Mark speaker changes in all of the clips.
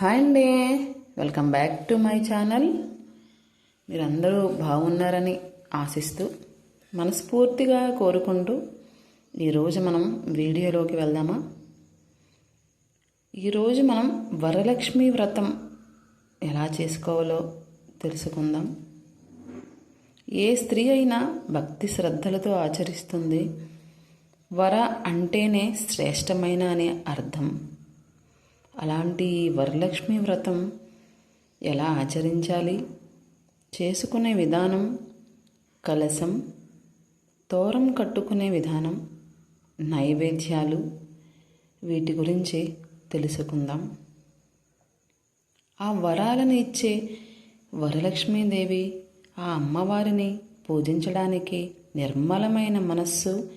Speaker 1: Hi అండి. Welcome back to my channel. మీరందరూ బాగున్నారని ఆశిస్తూ మనస్ఫూర్తిగా కోరుకుంటూ ఈరోజు మనం వీడియోలోకి వెళ్దామా? ఈరోజు మనం వరలక్ష్మి వ్రతం ఎలా చేసుకోవాలో తెలుసుకుందాం. ఏ స్త్రీ అయినా భక్తి శ్రద్ధలతో ఆచరిస్తుంది. వర అంటేనే శ్రేష్టమైన అనే అర్థం. అలాంటి వరలక్ష్మి వ్రతం ఎలా ఆచరించాలి? చేసుకునే విధానం కలశం తోరం కట్టుకునే విధానం నైవేద్యాలు వీటి గురించి తెలుసుకుందాం. ఆ వరాలను ఇచ్చే వరలక్ష్మీదేవి ఆ అమ్మవారిని పూజించడానికి నిర్మలమైన మనస్సు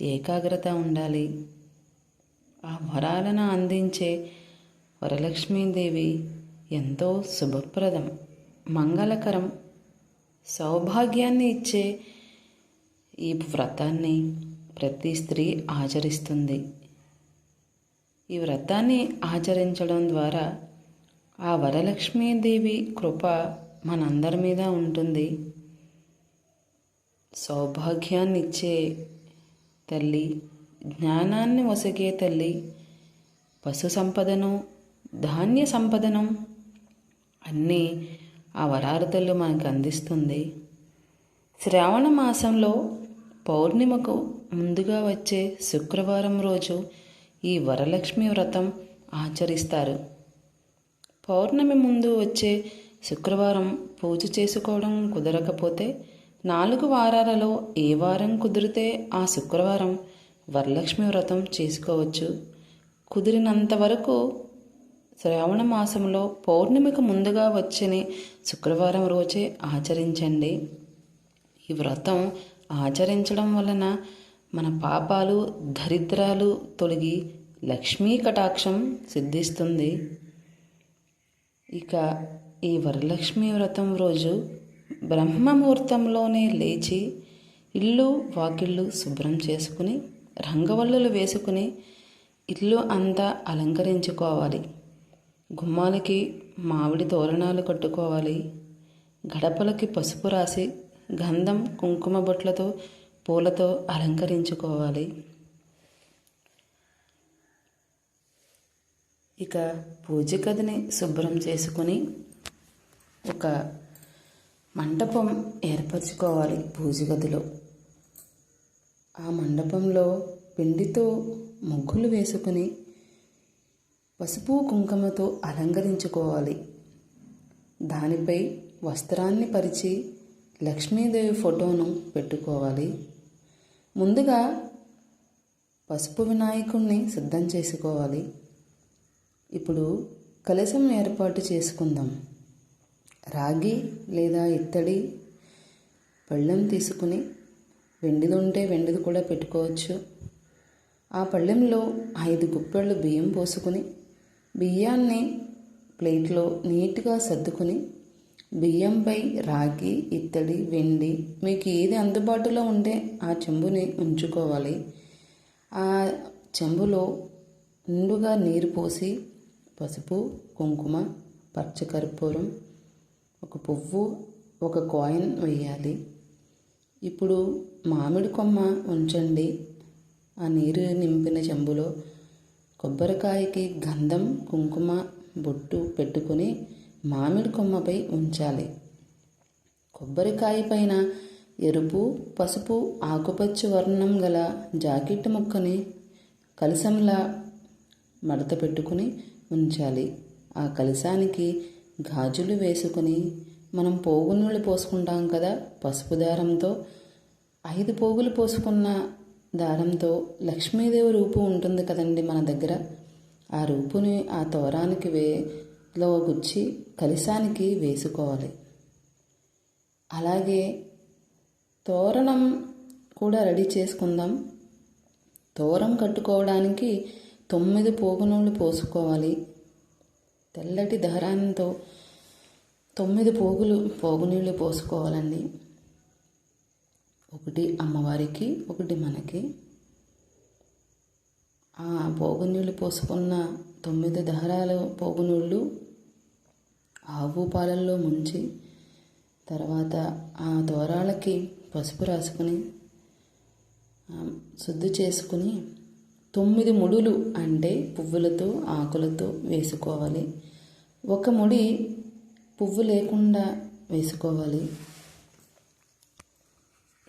Speaker 1: ఏకాగ్రత ఉండాలి. ఆ వరాలను అందించే వరలక్ష్మీదేవి ఎంతో శుభప్రదం. మంగళకరం. సౌభాగ్యాన్ని ఇచ్చే ఈ వ్రతాన్ని ప్రతి స్త్రీ ఆచరిస్తుంది. ఈ వ్రతాన్ని ఆచరించడం ద్వారా ఆ వరలక్ష్మీదేవి కృప మనందరి మీద ఉంటుంది. సౌభాగ్యాన్ని ఇచ్చే తల్లి జ్ఞానాన్ని వసగే తల్లి పశు సంపదను ధాన్య సంపదనం అన్నీ ఆ వరారతల్లు మనకు అందిస్తుంది. శ్రావణ మాసంలో పౌర్ణిమకు ముందుగా వచ్చే శుక్రవారం రోజు ఈ వరలక్ష్మి వ్రతం ఆచరిస్తారు. పౌర్ణమి ముందు వచ్చే శుక్రవారం పూజ చేసుకోవడం కుదరకపోతే నాలుగు వారాలలో ఏ వారం కుదిరితే ఆ శుక్రవారం వరలక్ష్మి వ్రతం చేసుకోవచ్చు. కుదిరినంత వరకు శ్రావణ మాసంలో పౌర్ణమికి ముందుగా వచ్చని శుక్రవారం రోజే ఆచరించండి. ఈ వ్రతం ఆచరించడం వలన మన పాపాలు దరిద్రాలు తొలగి లక్ష్మీ కటాక్షం సిద్ధిస్తుంది. ఇక ఈ వరలక్ష్మి వ్రతం రోజు బ్రహ్మముహూర్తంలోనే లేచి ఇల్లు వాకిళ్ళు శుభ్రం చేసుకుని రంగవల్లులు వేసుకుని ఇల్లు అంతా అలంకరించుకోవాలి. గుమ్మాలకి మామిడి తోరణాలు కట్టుకోవాలి. గడపలకి పసుపు రాసి గంధం కుంకుమ బొట్లతో పూలతో అలంకరించుకోవాలి. ఇక పూజ గదిని శుభ్రం చేసుకొని ఒక మండపం ఏర్పరచుకోవాలి పూజ గదిలో. ఆ మండపంలో పిండితో ముగ్గులు వేసుకుని పసుపు కుంకుమతో అలంకరించుకోవాలి. దానిపై వస్త్రాన్ని పరిచి లక్ష్మీదేవి ఫోటోను పెట్టుకోవాలి. ముందుగా పసుపు వినాయకుణ్ణి సిద్ధం చేసుకోవాలి. ఇప్పుడు కలశం ఏర్పాటు చేసుకుందాం. రాగి లేదా ఇత్తడి పళ్ళెం తీసుకుని వెండిది ఉంటే వెండిది కూడా పెట్టుకోవచ్చు. ఆ పళ్ళెంలో ఐదు గుప్పెళ్ళు బియ్యం పోసుకుని బియ్యాన్ని ప్లేట్లో నీట్గా సర్దుకుని బియ్యంపై రాగి ఇత్తడి వెండి మీకు ఏది అందుబాటులో ఉంటే ఆ చెంబుని ఉంచుకోవాలి. ఆ చెంబులో నిండుగా నీరు పోసి పసుపు కుంకుమ పచ్చకర్పూరం ఒక పువ్వు ఒక కాయిన్ వేయాలి. ఇప్పుడు మామిడి కొమ్మ ఉంచండి. ఆ నీరు నింపిన చెంబులో కొబ్బరికాయకి గంధం కుంకుమ బొట్టు పెట్టుకొని మామిడి కొమ్మపై ఉంచాలి. కొబ్బరికాయ పైన ఎరుపు పసుపు ఆకుపచ్చ వర్ణం గల జాకెట్ ముక్కని కలసంలా మడత పెట్టుకుని ఉంచాలి. ఆ కలసానికి గాజులు వేసుకొని మనం పోగునీళ్ళు పోసుకుంటాం కదా పసుపు దారంతో. ఐదు పోగులు పోసుకున్న దారంతో లక్ష్మీదేవి రూపు ఉంటుంది కదండి మన దగ్గర. ఆ రూపుని ఆ తోరానికి వేలో గుచ్చి కలిసానికి వేసుకోవాలి. అలాగే తోరణం కూడా రెడీ చేసుకుందాం. తోరం కట్టుకోవడానికి తొమ్మిది పోగునూళ్ళు పోసుకోవాలి. తెల్లటి దారాంతో తొమ్మిది పోగులు పోగునీళ్ళు పోసుకోవాలండి. ఒకటి అమ్మవారికి ఒకటి మనకి. ఆ పోగునీళ్ళు పోసుకున్న తొమ్మిది దహరాల పోగునీళ్ళు ఆవు పాలల్లో ముంచి తర్వాత ఆ దూరాలకి పసుపు రాసుకుని శుద్ధి చేసుకుని తొమ్మిది ముడులు అంటే పువ్వులతో ఆకులతో వేసుకోవాలి. ఒక ముడి పువ్వు లేకుండా వేసుకోవాలి.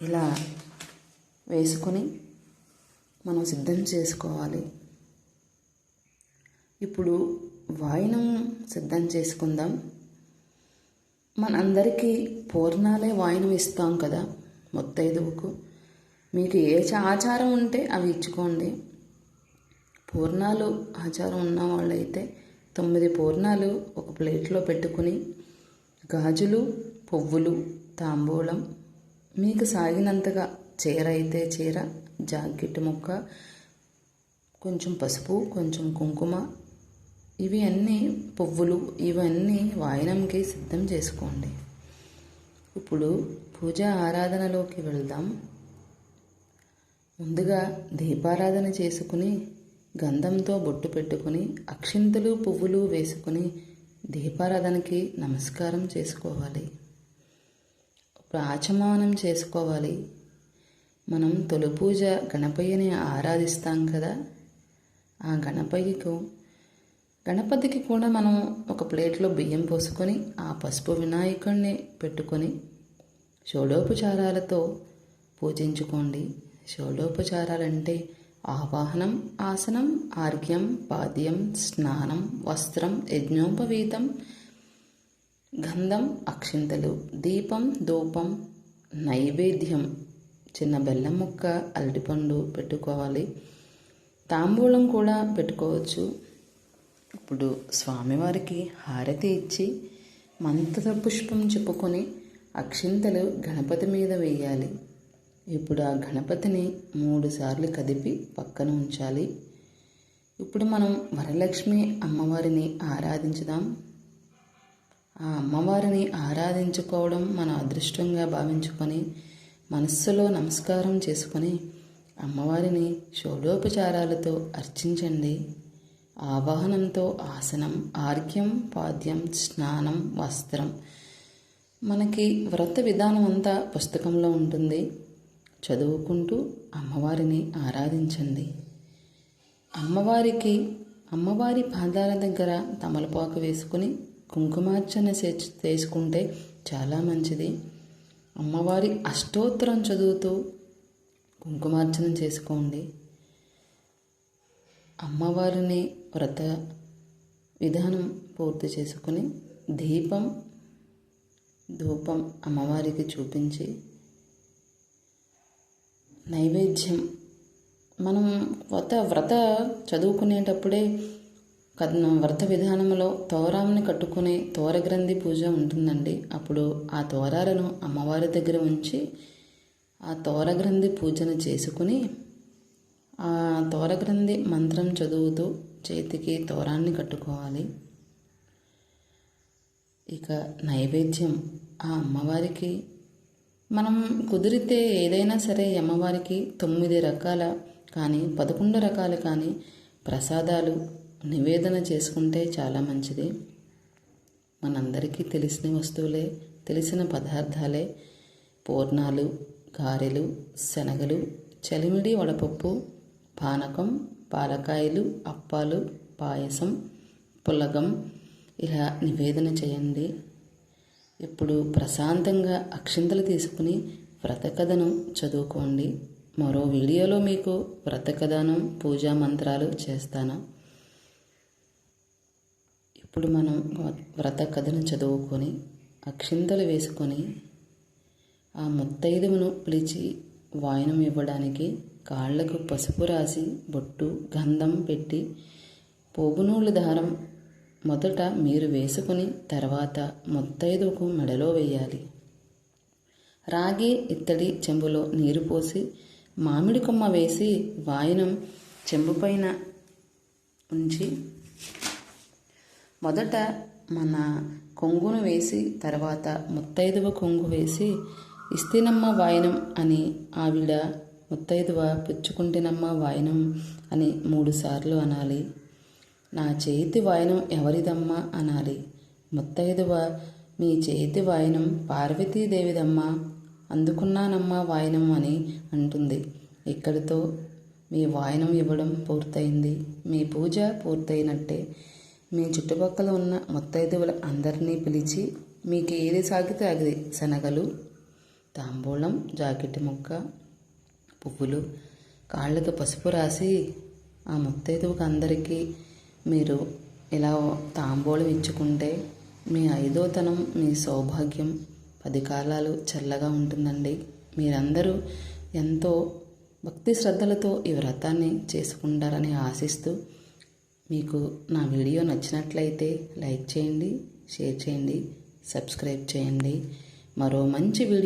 Speaker 1: ఇలా వేసుకొని మనం సిద్ధం చేసుకోవాలి. ఇప్పుడు వాయినం సిద్ధం చేసుకుందాం. మనందరికీ పూర్ణాలే వాయినం ఇస్తాం కదా మొత్తైదువుకు. మీకు ఏ ఆచారం ఉంటే అవి ఇచ్చుకోండి. పూర్ణాలు ఆచారం ఉన్న వాళ్ళైతే తొమ్మిది పూర్ణాలు ఒక ప్లేట్లో పెట్టుకుని గాజులు పువ్వులు తాంబూలం మీకు సాగినంతగా చీర అయితే చీర జాకెట్ ముక్క కొంచెం పసుపు కొంచెం కుంకుమ ఇవి అన్నీ పువ్వులు ఇవన్నీ వాయనంకి సిద్ధం చేసుకోండి. ఇప్పుడు పూజ ఆరాధనలోకి వెళ్దాం. ముందుగా దీపారాధన చేసుకుని గంధంతో బొట్టు పెట్టుకుని అక్షింతలు పువ్వులు వేసుకుని దీపారాధనకి నమస్కారం చేసుకోవాలి. ఆచమానం చేసుకోవాలి. మనం తొలి పూజ గణపయ్యని ఆరాధిస్తాం కదా. ఆ గణపయ్యకు గణపతికి కూడా మనం ఒక ప్లేట్లో బియ్యం పోసుకొని ఆ పసుపు వినాయకుడిని పెట్టుకొని షోడోపచారాలతో పూజించుకోండి. షోడోపచారాలంటే ఆవాహనం ఆసనం ఆర్ఘ్యం పాద్యం స్నానం వస్త్రం యజ్ఞోపవీతం గంధం అక్షింతలు దీపం ధూపం నైవేద్యం చిన్న బెల్లం ముక్క అరటిపండు పెట్టుకోవాలి. తాంబూలం కూడా పెట్టుకోవచ్చు. ఇప్పుడు స్వామివారికి హారతి ఇచ్చి మంత్ర పుష్పం చెప్పుకొని అక్షింతలు గణపతి మీద వేయాలి. ఇప్పుడు ఆ గణపతిని మూడుసార్లు కదిపి పక్కన ఉంచాలి. ఇప్పుడు మనం వరలక్ష్మి అమ్మవారిని ఆరాధించుదాం. ఆ అమ్మవారిని ఆరాధించుకోవడం మన అదృష్టంగా భావించుకొని మనస్సులో నమస్కారం చేసుకొని అమ్మవారిని షోడోపచారాలతో అర్చించండి. ఆవాహనంతో ఆసనం ఆర్ఘ్యం పాద్యం స్నానం వస్త్రం. మనకి వ్రత విధానం అంతా పుస్తకంలో ఉంటుంది. చదువుకుంటూ అమ్మవారిని ఆరాధించండి. అమ్మవారికి అమ్మవారి పాదాల దగ్గర తమలపాకు వేసుకుని కుంకుమార్చన చేసుకుంటే చాలా మంచిది. అమ్మవారి అష్టోత్తరం చదువుతూ కుంకుమార్చన చేసుకోండి. అమ్మవారిని వ్రత విధానం పూర్తి చేసుకుని దీపం ధూపం అమ్మవారికి చూపించి నైవేద్యం. మనం వ్రత వ్రత చదువుకునేటప్పుడే వ్రత విధానంలో తోరాన్ని కట్టుకునే తోరగ్రంథి పూజ ఉంటుందండి. అప్పుడు ఆ తోరాలను అమ్మవారి దగ్గర ఉంచి ఆ తోరగ్రంథి పూజను చేసుకుని ఆ తోరగ్రంథి మంత్రం చదువుతూ చేతికి తోరాన్ని కట్టుకోవాలి. ఇక నైవేద్యం. ఆ అమ్మవారికి మనం కుదిరితే ఏదైనా సరే అమ్మవారికి తొమ్మిది రకాల కానీ పదకొండు రకాలు కానీ ప్రసాదాలు నివేదన చేసుకుంటే చాలా మంచిది. మనందరికీ తెలిసిన వస్తువులే తెలిసిన పదార్థాలే. పూర్ణాలు గారెలు శనగలు చలిమిడి వడపప్పు పానకం పాలకాయలు అప్పాలు పాయసం పులగం ఇలా నివేదన చేయండి. ఇప్పుడు ప్రశాంతంగా అక్షింతలు తీసుకుని వ్రత కథను చదువుకోండి. మరో వీడియోలో మీకు వ్రత కథనం పూజా మంత్రాలు చేస్తాను. ఇప్పుడు మనం వ్రత కథను చదువుకొని అక్షింతలు వేసుకొని ఆ ముత్తైదువును పిలిచి వాయనం ఇవ్వడానికి కాళ్ళకు పసుపు రాసి బొట్టు గంధం పెట్టి పోగునూలు దారం మొదట మీరు వేసుకుని తర్వాత ముత్తైదువుకు మెడలో వేయాలి. రాగి ఇత్తడి చెంబులో నీరు పోసి మామిడి కొమ్మ వేసి వాయనం చెంబుపైన ఉంచి మొదట మన కొంగును వేసి తర్వాత ముత్తైదువ కొంగు వేసి ఇస్తినమ్మ వాయనం అని ఆవిడ ముత్తైదువ పుచ్చుకుంటేనమ్మ వాయనం అని మూడుసార్లు అనాలి. నా చేతి వాయనం ఎవరిదమ్మా అనాలి. ముత్తైదువ మీ చేతి వాయనం పార్వతీదేవిదమ్మా అందుకున్నానమ్మా వాయనం అని అంటుంది. ఇక్కడితో మీ వాయనం ఇవ్వడం పూర్తయింది. మీ పూజ పూర్తయినట్టే. మీ చుట్టుపక్కల ఉన్న ముత్తైదువుల అందరినీ పిలిచి మీకు ఏది సాగితే అది శనగలు తాంబూలం జాకెట్ ముక్క పువ్వులు కాళ్ళకు పసుపు రాసి ఆ ముత్తైదువుకి అందరికీ మీరు ఇలా తాంబూలం ఇచ్చుకుంటే మీ ఐదోతనం మీ సౌభాగ్యం పది కాలాలు చల్లగా ఉంటుందండి. మీరందరూ ఎంతో భక్తి శ్రద్ధలతో ఈ వ్రతాన్ని చేసుకుంటారని ఆశిస్తూ మీకు నా వీడియో నచ్చినట్లయితే లైక్ చేయండి షేర్ చేయండి సబ్స్క్రైబ్ చేయండి. మరో మంచి వీడియో